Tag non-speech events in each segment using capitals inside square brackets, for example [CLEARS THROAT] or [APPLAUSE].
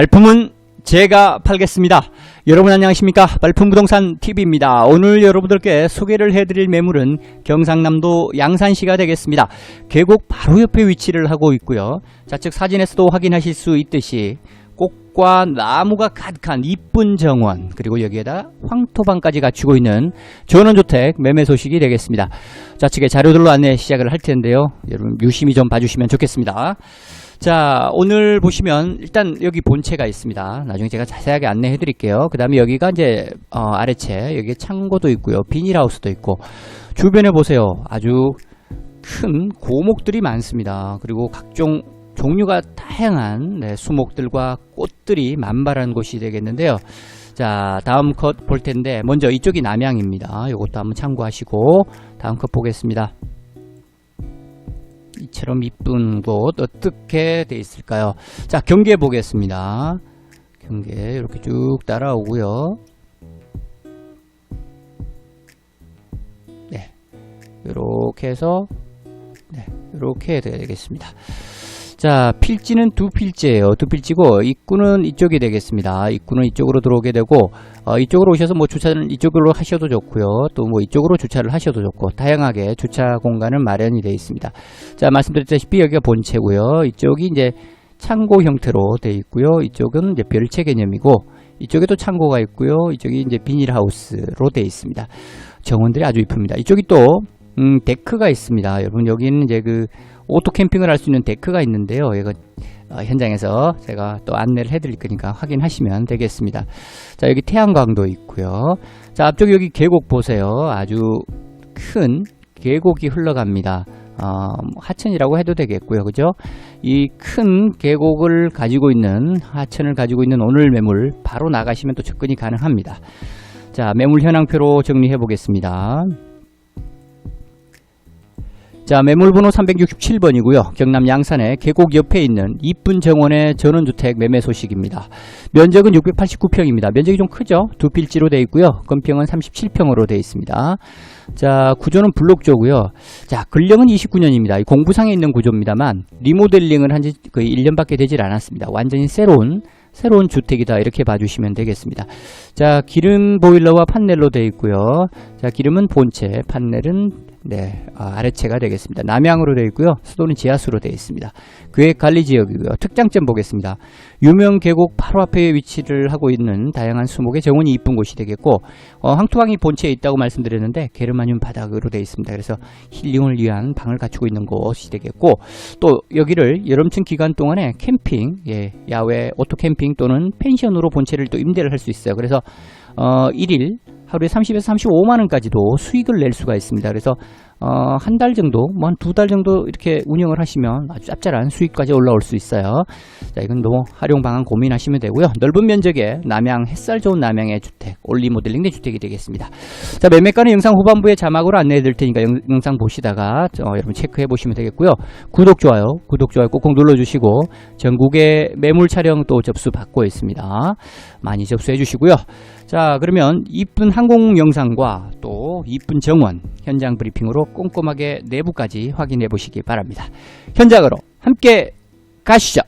발품은 제가 팔겠습니다. 여러분 안녕하십니까? 발품부동산 TV입니다. 오늘 여러분들께 소개를 해드릴 매물은 경상남도 양산시가 되겠습니다. 계곡 바로 옆에 위치를 하고 있고요. 좌측 사진에서도 확인하실 수 있듯이 꽃과 나무가 가득한 이쁜 정원 그리고 여기에다 황토방까지 갖추고 있는 전원주택 매매 소식이 되겠습니다. 좌측에 자료들로 안내 시작을 할 텐데요. 여러분 유심히 좀 봐주시면 좋겠습니다. 자, 오늘 보시면 일단 여기 본체가 있습니다. 나중에 제가 자세하게 안내해 드릴게요. 그 다음에 여기가 이제 어, 아래채, 여기 창고도 있고요. 비닐하우스도 있고 주변에 보세요. 아주 큰 고목들이 많습니다. 그리고 각종 종류가 다양한 네, 수목들과 꽃들이 만발한 곳이 되겠는데요. 자, 다음 컷 볼 텐데 먼저 이쪽이 남양입니다. 이것도 한번 참고하시고 다음 컷 보겠습니다. 이처럼 이쁜 곳 어떻게 돼 있을까요? 자, 경계 보겠습니다. 경계 이렇게 쭉 따라오고요. 네, 이렇게 해서 네, 이렇게 되겠습니다. 자, 필지는 두 필지예요. 두 필지고 입구는 이쪽이 되겠습니다. 입구는 이쪽으로 들어오게 되고 어, 이쪽으로 오셔서 뭐 주차는 이쪽으로 하셔도 좋고요. 또 뭐 이쪽으로 주차를 하셔도 좋고 다양하게 주차 공간은 마련이 되어 있습니다. 자, 말씀드렸다시피 여기가 본체고요. 이쪽이 이제 창고 형태로 되어 있고요. 이쪽은 이제 별채 개념이고 이쪽에도 창고가 있고요. 이쪽이 이제 비닐하우스로 되어 있습니다. 정원들이 아주 이쁩니다. 이쪽이 또 음, 데크가 있습니다. 여러분 여기는 이제 그 오토 캠핑을 할 수 있는 데크가 있는데요. 이거 어, 현장에서 제가 또 안내를 해드릴 거니까 확인하시면 되겠습니다. 자 여기 태양광도 있고요. 자 앞쪽 여기 계곡 보세요. 아주 큰 계곡이 흘러갑니다. 어, 뭐 하천이라고 해도 되겠고요. 그죠? 이 큰 계곡을 가지고 있는 하천을 가지고 있는 오늘 매물 바로 나가시면 또 접근이 가능합니다. 자 매물 현황표로 정리해 보겠습니다. 자, 매물번호 367번이고요. 경남 양산의 계곡 옆에 있는 이쁜 정원의 전원주택 매매 소식입니다. 면적은 689평입니다. 면적이 좀 크죠? 두 필지로 되어 있고요. 건평은 37평으로 되어 있습니다. 자, 구조는 블록조고요. 자, 근령은 29년입니다. 공부상에 있는 구조입니다만 리모델링을 한 지 거의 1년밖에 되질 않았습니다. 완전히 새로운 새로운 주택이다 이렇게 봐주시면 되겠습니다. 자 기름 보일러와 판넬로 되어 있고요. 자 기름은 본체, 판넬은 네 아, 아래체가 되겠습니다. 남향으로 되어 있고요. 수도는 지하수로 되어 있습니다. 계획 관리 지역이고요. 특장점 보겠습니다. 유명 계곡 바로 앞에 위치를 하고 있는 다양한 수목의 정원이 이쁜 곳이 되겠고 어, 황토방이 본체에 있다고 말씀드렸는데 게르마늄 바닥으로 되어 있습니다. 그래서 힐링을 위한 방을 갖추고 있는 곳이 되겠고 또 여기를 여름철 기간 동안에 캠핑, 예, 야외 오토 캠핑 또는 펜션으로 본체를 또 임대를 할 수 있어요. 그래서 어, 1일 하루에 30에서 35만 원까지도 수익을 낼 수가 있습니다. 그래서 어, 한 달 정도, 뭐 한 두 달 정도 이렇게 운영을 하시면 아주 짭짤한 수익까지 올라올 수 있어요. 자, 이건 뭐 활용 방안 고민하시면 되고요. 넓은 면적의 남양 햇살 좋은 남양의 주택, 올리 모델링 내 주택이 되겠습니다. 자, 매매가는 영상 후반부에 자막으로 안내해 드릴 테니까 영, 영상 보시다가 어, 여러분 체크해 보시면 되겠고요. 구독 좋아요, 구독 좋아요 꼭꼭 눌러 주시고 전국의 매물 촬영 또 접수 받고 있습니다. 많이 접수해 주시고요. 자, 그러면 이쁜 항공 영상과 또 이쁜 정원 현장 브리핑으로 꼼꼼하게 내부까지 확인해 보시기 바랍니다. 현장으로 함께 가시죠.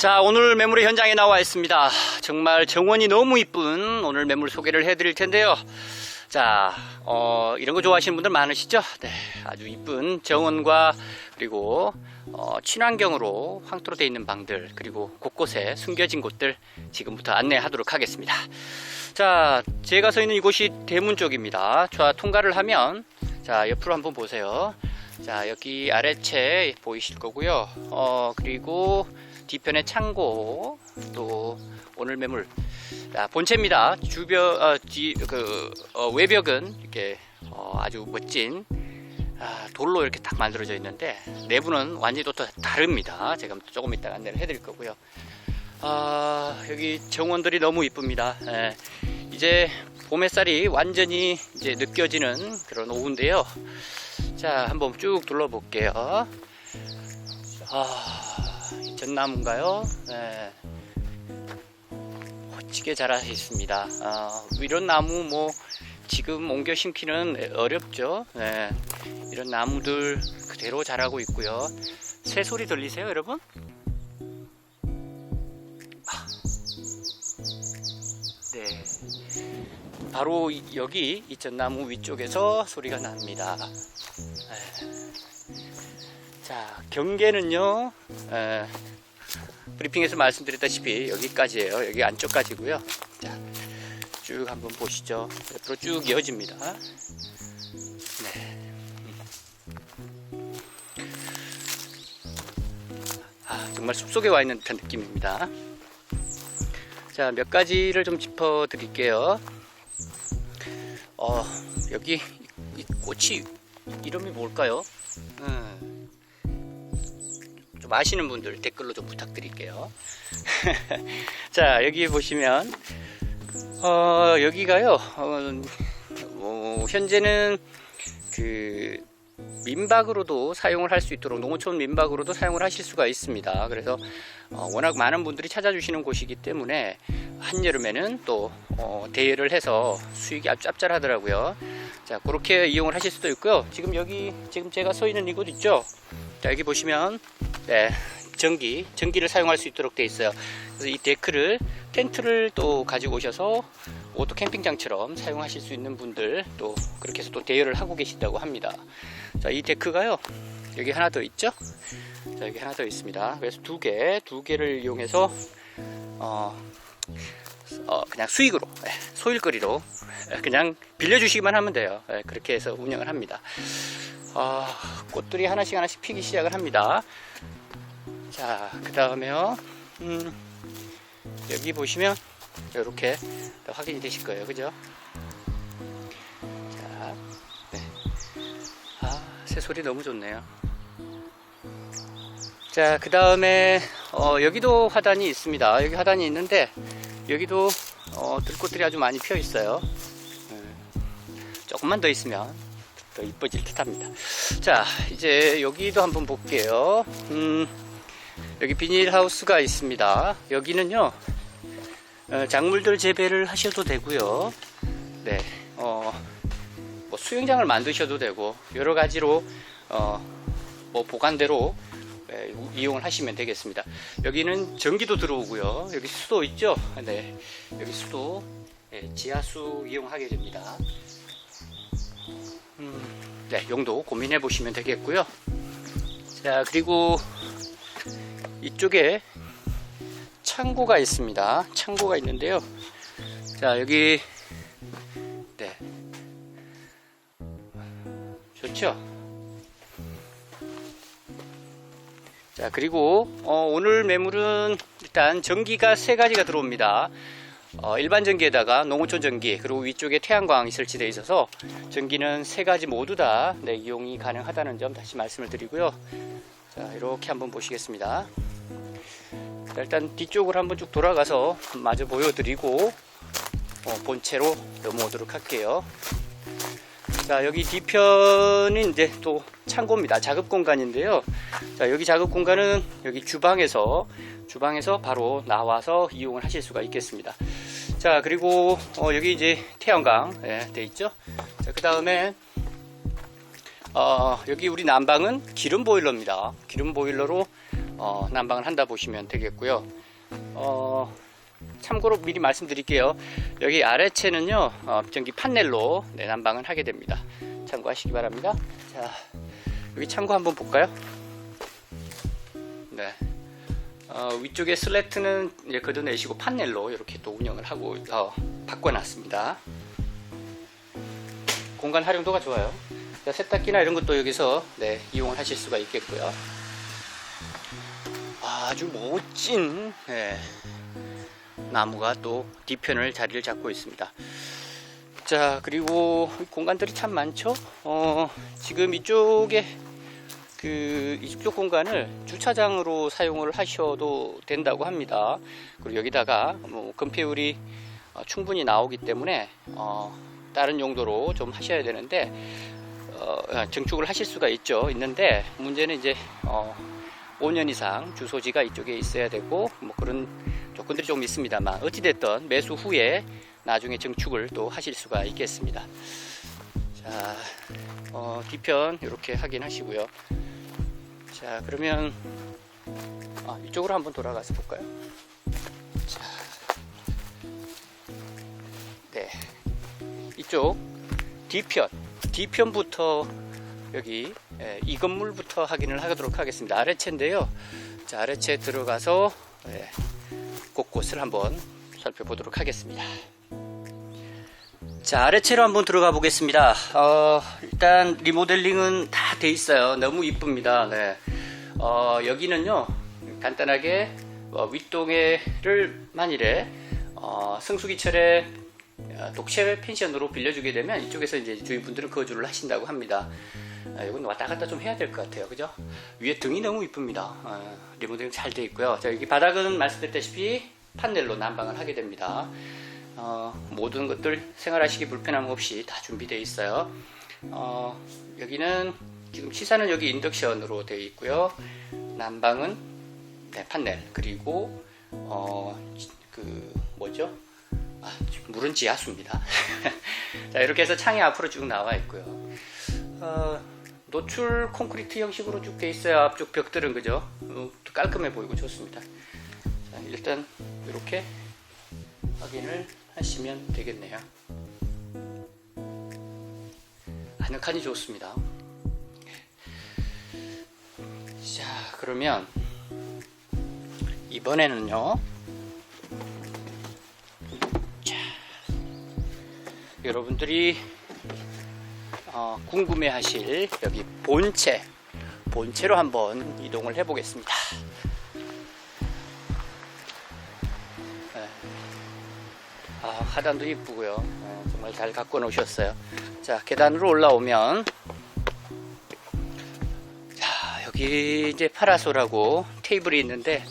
자, 오늘 매물의 현장에 나와 있습니다. 정말 정원이 너무 이쁜 오늘 매물 소개를 해드릴 텐데요. 자, 어, 이런 거 좋아하시는 분들 많으시죠? 네, 아주 이쁜 정원과 그리고 어, 친환경으로 황토로 되어 있는 방들 그리고 곳곳에 숨겨진 곳들 지금부터 안내하도록 하겠습니다. 자, 제가 서 있는 이곳이 대문 쪽입니다. 자, 통과를 하면 자, 옆으로 한번 보세요. 자, 여기 아래채 보이실 거고요. 어, 그리고 뒤편에 창고 또 오늘 매물 자, 본체입니다. 주벽 어, 뒤, 그 어, 외벽은 이렇게 어, 아주 멋진 아, 돌로 이렇게 딱 만들어져 있는데 내부는 완전히 또 다릅니다. 제가 조금 이따 안내를 해드릴 거고요. 아, 여기 정원들이 너무 이쁩니다. 예, 이제 봄 햇살이 완전히 이제 느껴지는 그런 오후인데요. 자, 한번 쭉 둘러볼게요. 아, 이 전나무인가요? 네. 멋지게 자라 있습니다. 아, 이런 나무 뭐 지금 옮겨 심기는 어렵죠. 네. 이런 나무들 그대로 자라고 있고요. 새 소리 들리세요, 여러분? 아. 네. 바로 이- 여기 이 전나무 위쪽에서 소리가 납니다. 네. 자, 경계는요, 에, 브리핑에서 말씀드렸다시피 여기까지예요. 여기 안쪽까지고요. 자, 쭉 한번 보시죠. 옆으로 쭉 이어집니다. 네. 아, 정말 숲속에 와 있는 듯한 느낌입니다. 자, 몇 가지를 좀 짚어 드릴게요. 어, 여기 이- 이 꽃이 이름이 뭘까요? 음, 좀 아시는 분들 댓글로 좀 부탁드릴게요. [LAUGHS] 자, 여기 보시면, 어, 여기가요, 어, 뭐, 현재는 그, 민박으로도 사용을 할 수 있도록 농어촌 민박으로도 사용을 하실 수가 있습니다. 그래서 어, 워낙 많은 분들이 찾아주시는 곳이기 때문에 한여름에는 또 어, 대여를 해서 수익이 아주 짭짤하더라고요. 자 그렇게 이용을 하실 수도 있고요. 지금 여기 지금 제가 서 있는 이곳 있죠. 자 여기 보시면 네, 전기 전기를 사용할 수 있도록 되어 있어요. 그래서 이 데크를 텐트를 또 가지고 오셔서 오토 캠핑장처럼 사용하실 수 있는 분들 또 그렇게 해서 또 대여를 하고 계신다고 합니다. 자, 이 데크가요. 여기 하나 더 있죠? 자, 여기 하나 더 있습니다. 그래서 두 개, 두 개를 이용해서 어, 어, 그냥 수익으로 예, 소일거리로 예, 그냥 빌려주시기만 하면 돼요. 예, 그렇게 해서 운영을 합니다. 아, 꽃들이 하나씩 하나씩 피기 시작을 합니다. 자, 그 다음에요. 음, 여기 보시면 이렇게 확인이 되실 거예요. 그죠? 자, 네. 아, 새소리 너무 좋네요. 자, 그 다음에, 어, 여기도 화단이 있습니다. 여기 화단이 있는데, 여기도, 어, 들꽃들이 아주 많이 피어 있어요. 음, 조금만 더 있으면 더 이뻐질 듯 합니다. 자, 이제 여기도 한번 볼게요. 음, 여기 비닐하우스가 있습니다. 여기는요, 어, 작물들 재배를 하셔도 되고요. 네, 어, 뭐 수영장을 만드셔도 되고 여러 가지로 어, 뭐 보관대로 예, 이용을 하시면 되겠습니다. 여기는 전기도 들어오고요. 여기 수도 있죠. 네, 여기 수도 예, 지하수 이용하게 됩니다. 음, 네, 용도 고민해 보시면 되겠고요. 자, 그리고 이쪽에 창고가 있습니다. 창고가 있는데요. 자, 여기 네. 좋죠? 자, 그리고 어, 오늘 매물은 일단 전기가 세 가지가 들어옵니다. 어, 일반 전기에다가 농어촌 전기 그리고 위쪽에 태양광이 설치되어 있어서 전기는 세 가지 모두 다 네, 이용이 가능하다는 점 다시 말씀을 드리고요. 자, 이렇게 한번 보시겠습니다. 자, 일단 뒤쪽으로 한번 쭉 돌아가서 마저 보여드리고 어, 본체로 넘어오도록 할게요. 자, 여기 뒤편은 이제 또 창고입니다. 작업 공간인데요. 자, 여기 작업 공간은 여기 주방에서 주방에서 바로 나와서 이용을 하실 수가 있겠습니다. 자, 그리고 어, 여기 이제 태양광 예, 돼 있죠. 자, 그 다음에 어, 여기 우리 난방은 기름 보일러입니다. 기름 보일러로 어, 난방을 한다 보시면 되겠고요. 어, 참고로 미리 말씀드릴게요. 여기 아래채는요 어, 전기 판넬로 네, 난방을 하게 됩니다. 참고하시기 바랍니다. 자 여기 참고 한번 볼까요? 네. 어, 위쪽에 슬래트는 이제 걷어내시고 판넬로 이렇게 또 운영을 하고 어, 바꿔놨습니다. 공간 활용도가 좋아요. 자, 세탁기나 이런 것도 여기서 네, 이용을 하실 수가 있겠고요. 아주 멋진 네, 나무가 또 뒤편을 자리를 잡고 있습니다. 자 그리고 공간들이 참 많죠. 어, 지금 이쪽에 그 이쪽 공간을 주차장으로 사용을 하셔도 된다고 합니다. 그리고 여기다가 뭐 건폐율이 어, 충분히 나오기 때문에 어, 다른 용도로 좀 하셔야 되는데 어, 증축을 하실 수가 있죠. 있는데 문제는 이제 어, 5년 이상 주소지가 이쪽에 있어야 되고 뭐 그런 조건들이 좀 있습니다만 어찌됐든 매수 후에 나중에 증축을 또 하실 수가 있겠습니다. 자, 어, 뒤편 이렇게 확인하시고요. 자, 그러면 아, 이쪽으로 한번 돌아가서 볼까요? 자, 네, 이쪽 뒤편, 뒤편부터 여기 예, 이 건물부터 확인을 하도록 하겠습니다. 아래채인데요. 자, 아래채 들어가서 예, 곳곳을 한번 살펴보도록 하겠습니다. 자, 아래채로 한번 들어가 보겠습니다. 어, 일단 리모델링은 다 돼 있어요. 너무 이쁩니다. 네. 어, 여기는요, 간단하게 어, 윗동해를 만일에 어, 성수기철에 어, 독채 펜션으로 빌려주게 되면 이쪽에서 이제 주인분들은 거주를 하신다고 합니다. 아, 이건 왔다 갔다 좀 해야 될 것 같아요. 그죠? 위에 등이 너무 이쁩니다. 어, 리모델링 잘 돼 있고요. 자, 여기 바닥은 말씀드렸다시피 판넬로 난방을 하게 됩니다. 어, 모든 것들 생활하시기 불편함 없이 다 준비되어 있어요. 어, 여기는 지금 시사는 여기 인덕션으로 되어 있고요. 난방은 네, 판넬 그리고 어, 그 뭐죠? 아, 물은 지하수입니다. [LAUGHS] 자 이렇게 해서 창이 앞으로 쭉 나와 있고요. 어, 노출 콘크리트 형식으로 쭉 돼 있어요. 앞쪽 벽들은 그죠? 어, 깔끔해 보이고 좋습니다. 자, 일단 이렇게 확인을 하시면 되겠네요. 아늑하니 좋습니다. 그러면 이번에는요. 자, 여러분들이 어, 궁금해하실 여기 본체, 본체로 한번 이동을 해보겠습니다. 네. 아, 하단도 이쁘고요. 어, 정말 잘 갖고 놓으셨어요. 자, 계단으로 올라오면 이제 파라솔하고 테이블이 있는데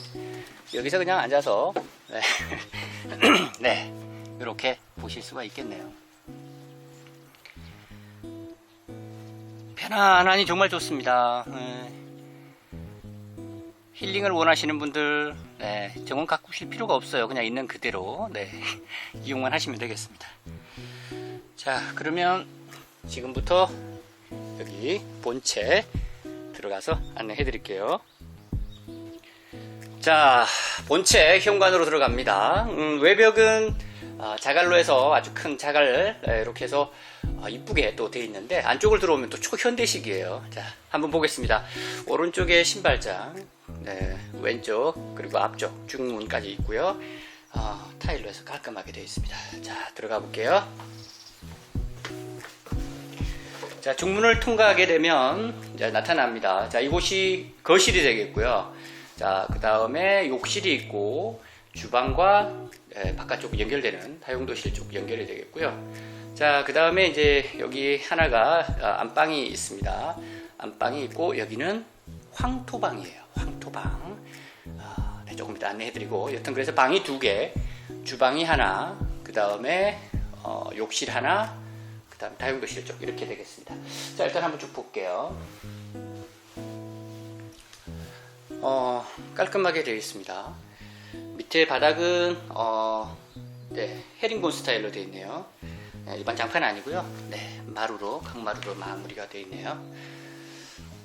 여기서 그냥 앉아서 네, [CLEARS THROAT] 네 이렇게 보실 수가 있겠네요. 편안하니 정말 좋습니다. 네. 힐링을 원하시는 분들 네, 정원 가꾸실 필요가 없어요. 그냥 있는 그대로 네, [LAUGHS] 이용만 하시면 되겠습니다. 자 그러면 지금부터 여기 본체 들어가서 안내해 드릴게요. 자 본체 현관으로 들어갑니다. 음, 외벽은 아, 자갈로 해서 아주 큰 자갈 네, 이렇게 해서 아, 이쁘게 또 돼 있는데 안쪽을 들어오면 또 초현대식이에요. 자 한번 보겠습니다. 오른쪽에 신발장, 네, 왼쪽 그리고 앞쪽 중문까지 있고요. 아, 타일로 해서 깔끔하게 되어 있습니다. 자 들어가 볼게요. 자, 중문을 통과하게 되면 이제 나타납니다. 자, 이곳이 거실이 되겠고요. 자, 그 다음에 욕실이 있고 주방과 예, 바깥쪽 연결되는 다용도실 쪽 연결이 되겠고요. 자, 그 다음에 이제 여기 하나가 아, 안방이 있습니다. 안방이 있고 여기는 황토방이에요. 황토방. 아, 네, 조금 이따 안내해드리고 여튼 그래서 방이 두 개, 주방이 하나, 그 다음에 어, 욕실 하나, 그 다음 다용도실 쪽 이렇게 되겠습니다. 자 일단 한번 쭉 볼게요. 어, 깔끔하게 되어 있습니다. 밑에 바닥은 어, 네, 헤링본 스타일로 되어 있네요. 네, 일반 장판 아니고요. 네, 마루로 강마루로 마무리가 되어 있네요.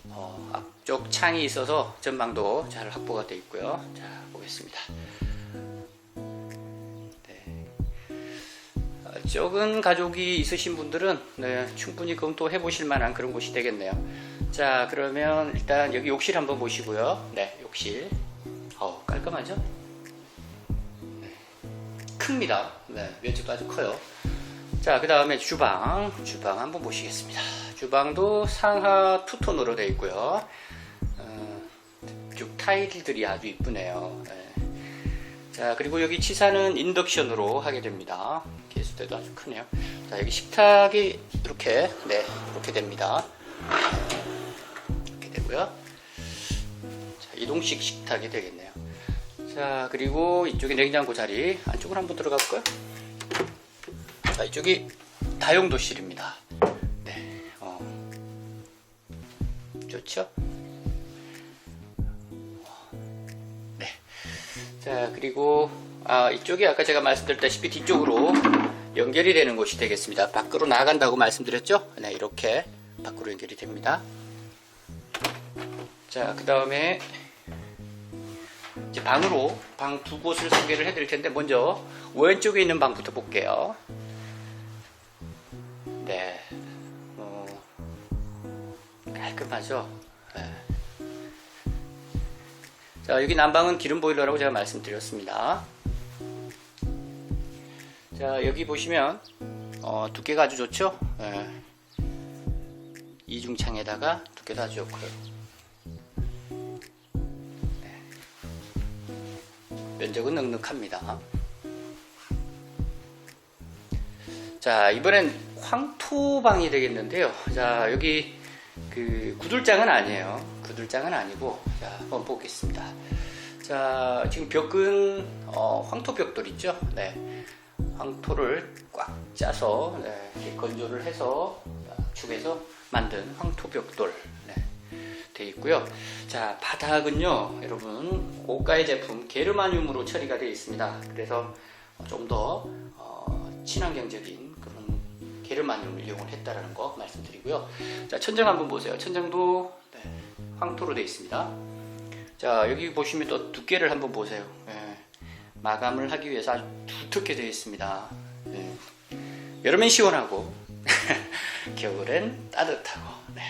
어, 앞쪽 창이 있어서 전망도 잘 확보가 되어 있고요. 자 보겠습니다. 적은 가족이 있으신 분들은 네, 충분히 검토해 보실 만한 그런 곳이 되겠네요. 자 그러면 일단 여기 욕실 한번 보시고요. 네 욕실. 어 깔끔하죠? 네. 큽니다. 네, 면적도 아주 커요. 자, 그 다음에 주방. 주방 한번 보시겠습니다. 주방도 상하 투톤으로 되어 있고요. 어, 쭉 타일들이 아주 이쁘네요. 네. 자, 그리고 여기 치사는 인덕션으로 하게 됩니다. 개수대도 아주 크네요. 자, 여기 식탁이 이렇게, 네, 이렇게 됩니다. 이렇게 되고요. 자, 이동식 식탁이 되겠네요. 자, 그리고 이쪽에 냉장고 자리. 안쪽으로 한번 들어가 볼까요? 자, 이쪽이 다용도실입니다. 네, 어. 좋죠? 자, 그리고, 아, 이쪽이 아까 제가 말씀드렸다시피 뒤쪽으로 연결이 되는 곳이 되겠습니다. 밖으로 나간다고 말씀드렸죠? 네, 이렇게 밖으로 연결이 됩니다. 자, 그 다음에 이제 방으로 방 두 곳을 소개를 해드릴 텐데 먼저 왼쪽에 있는 방부터 볼게요. 네, 어, 깔끔하죠. 네. 자 여기 난방은 기름 보일러라고 제가 말씀드렸습니다. 자 여기 보시면 어, 두께가 아주 좋죠. 네. 이중창에다가 두께도 아주 좋고요. 면적은 넉넉합니다. 자, 이번엔 황토방이 되겠는데요. 자, 여기 그 구들장은 아니에요. 구들장은 아니고, 자, 한번 보겠습니다. 자, 지금 벽은 어, 황토 벽돌 있죠? 네. 황토를 꽉 짜서 네, 이렇게 건조를 해서 축에서 만든 황토 벽돌. 네. 되어 있고요. 자, 바닥은요, 여러분, 고가의 제품 게르마늄으로 처리가 되어 있습니다. 그래서 좀더 어, 친환경적인 그런 게르마늄을 이용을 했다라는 거 말씀드리고요. 자, 천장 한번 보세요. 천장도 네, 황토로 되어 있습니다. 자, 여기 보시면 또 두께를 한번 보세요. 예, 마감을 하기 위해서 아주 두텁게 되어 있습니다. 예, 여름엔 시원하고 [LAUGHS] 겨울엔 따뜻하고. 네.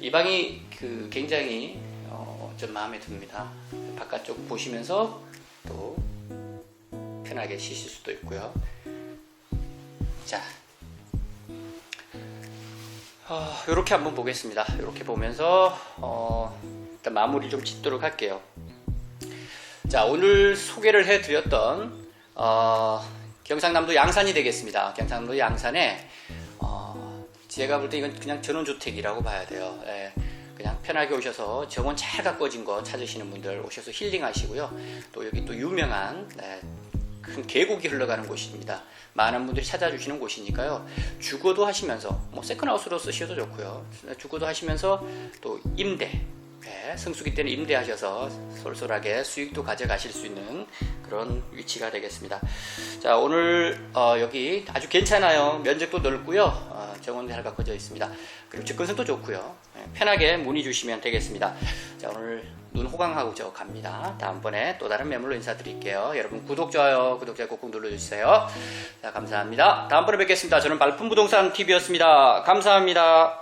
이 방이 그 굉장히 어, 좀 마음에 듭니다. 바깥쪽 보시면서 또 편하게 쉬실 수도 있고요. 자, 이렇게 한번 보겠습니다. 이렇게 보면서 어, 일단 마무리 좀 짓도록 할게요. 자, 오늘 소개를 해드렸던 어, 경상남도 양산이 되겠습니다. 경상남도 양산에 어, 제가 볼 때 이건 그냥 전원주택이라고 봐야 돼요. 예, 그냥 편하게 오셔서 정원 잘 가꿔진 거 찾으시는 분들 오셔서 힐링하시고요. 또 여기 또 유명한 네, 큰 계곡이 흘러가는 곳입니다. 많은 분들이 찾아주시는 곳이니까요. 주거도 하시면서 뭐 세컨하우스로 쓰셔도 좋고요. 주거도 하시면서 또 임대 네, 성수기 때는 임대하셔서 솔솔하게 수익도 가져가실 수 있는 그런 위치가 되겠습니다. 자 오늘 어, 여기 아주 괜찮아요. 면적도 넓고요. 어, 정원도 잘 가꿔져 있습니다. 그리고 접근성도 좋고요. 네, 편하게 문의 주시면 되겠습니다. 자 오늘 눈 호강하고 저 갑니다. 다음번에 또 다른 매물로 인사드릴게요. 여러분 구독 좋아요 구독 자 꼭꼭 눌러주세요. 자 감사합니다. 다음번에 뵙겠습니다. 저는 발품부동산 TV였습니다. 감사합니다.